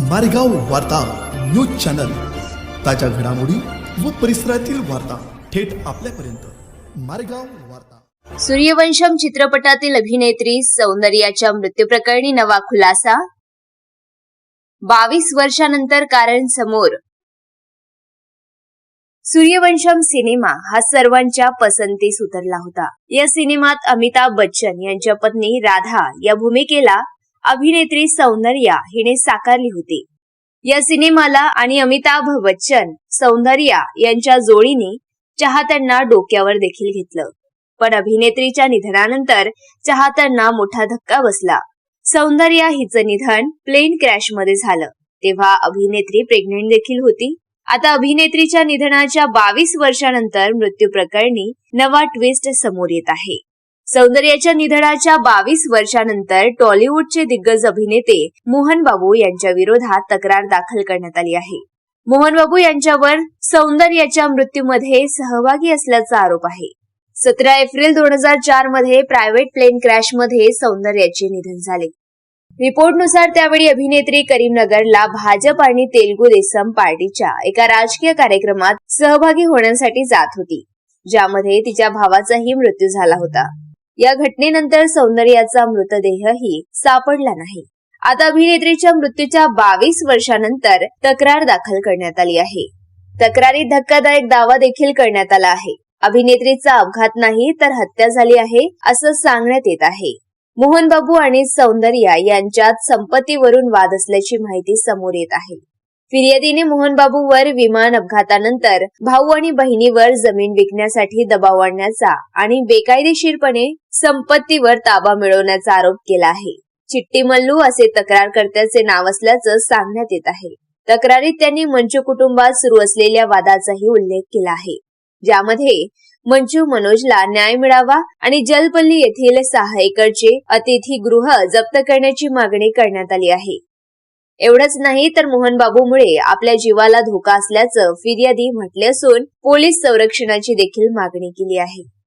मारेगाव वार्ता news channel. ताज्या घडामोडी व परिसरातील वार्ता थेट आपल्यापर्यंत. मारेगाव वार्ता. सूर्यवंशम चित्रपटातील अभिनेत्री सौंदर्याच्या मृत्यूप्रकरणी नवा खुलासा? बावीस वर्षानंतर कारण समोर. सूर्यवंशम सिनेमा हा सर्वांच्या पसंतीस उतरला होता. या सिनेमात अमिताभ बच्चन यांच्या पत्नी राधा या भूमिकेला अभिनेत्री सौंदर्या हिने साकारली होती. या सिनेमाला आणि अमिताभ बच्चन सौंदर्या यांच्या जोडीने चाहत्यांना डोक्यावर देखील घेतलं. पण अभिनेत्रीच्या निधनानंतर चाहत्यांना मोठा धक्का बसला. सौंदर्या हिचं निधन प्लेन क्रॅशमध्ये झालं. तेव्हा अभिनेत्री प्रेग्नेंट देखील होती. आता अभिनेत्रीच्या निधनाच्या बावीस वर्षानंतर मृत्यू प्रकरणी नवा ट्विस्ट समोर येत आहे. सौंदर्याच्या निधनाच्या बावीस वर्षानंतर टॉलिवूडचे दिग्गज अभिनेते मोहन बाबू यांच्या विरोधात तक्रार दाखल करण्यात आली आहे. मोहन बाबू यांच्यावर सौंदर्याच्या मृत्यूमध्ये सहभागी असल्याचा आरोप आहे. सतरा एप्रिल दोन हजार चारमध्ये प्रायव्हेट प्लेन क्रॅशमध्ये सौंदर्याचे निधन झाले. रिपोर्टनुसार त्यावेळी अभिनेत्री करीमनगरला भाजप आणि तेलगू देसम पार्टीच्या एका राजकीय कार्यक्रमात सहभागी होण्यासाठी जात होती ज्यामध्ये तिच्या भावाचाही मृत्यू झाला होता. या घटनेनंतर सौंदर्याचा मृतदेहही सापडला नाही. आता अभिनेत्रीच्या मृत्यूच्या बावीस वर्षानंतर तक्रार दाखल करण्यात आली आहे. तक्रारीत धक्कादायक दावा देखील करण्यात आला आहे. अभिनेत्रीचा अपघात नाही तर हत्या झाली आहे असं सांगण्यात येत आहे. मोहन बाबू आणि सौंदर्या यांच्यात संपत्तीवरून वाद असल्याची माहिती समोर येत आहे. फिर्यादीने मोहन बाबूवर विमान अपघातानंतर भाऊ आणि बहिणीवर जमीन विकण्यासाठी दबाव आणण्याचा आणि बेकायदेशीरपणे संपत्तीवर ताबा मिळवण्याचा आरोप केला आहे. चिट्टी मल्लू असे तक्रारकर्त्याचे नाव असल्याचं सांगण्यात येत आहे. तक्रारीत त्यांनी मंचू कुटुंबात सुरू असलेल्या वादाचाही उल्लेख केला आहे. ज्यामध्ये मंचू मनोजला न्याय मिळावा आणि जलपल्ली येथील सहा एकरचे अतिथीगृह जप्त करण्याची मागणी करण्यात आली आहे. एवढंच नाही तर मोहन बाबूमुळे आपल्या जीवाला धोका असल्याचं फिर्यादी म्हटले असून पोलीस संरक्षणाची देखील मागणी केली आहे.